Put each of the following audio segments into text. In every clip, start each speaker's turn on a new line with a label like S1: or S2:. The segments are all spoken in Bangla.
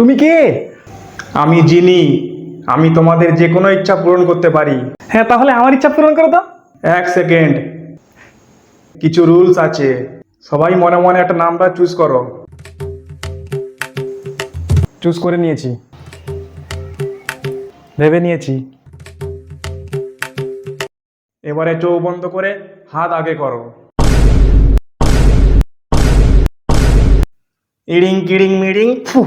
S1: তুমি কে?
S2: আমি জিনি। আমি তোমাদের যে কোনো ইচ্ছা পূরণ করতে পারি।
S1: হ্যাঁ তাহলে আমার ইচ্ছা পূরণ করো দাও।
S2: এক সেকেন্ড। কিছু রুলস আছে। সবাই মনে মনে একটা নাম্বার চুজ করো।
S1: চুজ করে নিয়েছি। ভেবে নিয়েছি।
S2: এবারে চোখ বন্ধ করে হাত আগে করো। ইড়িং কিড়িং মিড়িং ফু।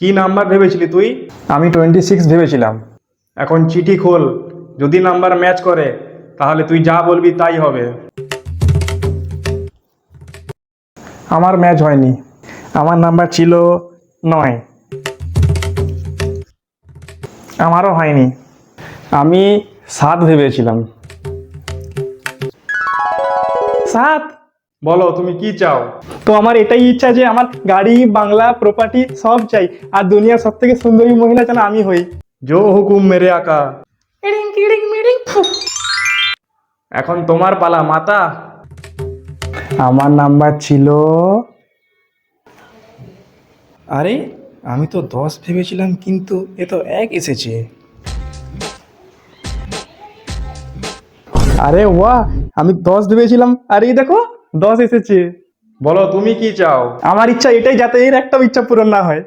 S2: কি নাম্বার ভেবেছিলি তুই?
S1: আমি টোয়েন্টি সিক্স ভেবেছিলাম।
S2: এখন চিঠি খোল। যদি নাম্বার ম্যাচ করে তাহলে তুই যা বলবি তাই হবে।
S1: আমার ম্যাচ হয়নি। আমার নাম্বার ছিল নয়। আমারও হয়নি। আমি সাত ভেবেছিলাম। সাত?
S2: বলো তুমি কি চাও?
S1: তো আমার এটাই ইচ্ছা যে আমার গাড়ি বাংলা প্রপার্টি সব চাই। আর দুনিয়ার সব থেকে সুন্দরী মহিলা যেন আমি হই।
S2: জো হুকুম মেরে আকা। এখন তোমার পালা মাতা।
S1: আমার নাম্বার ছিল। আরে আমি তো দশ ভেবেছিলাম কিন্তু এ তো এক এসেছে। আরে বাহ আমি দশ ভেবেছিলাম। আরে দেখো দশ এসেছে।
S2: বলো তুমি কি চাও?
S1: আমার ইচ্ছা এটাই যাতে এর একটা ইচ্ছা পূরণ না হয়।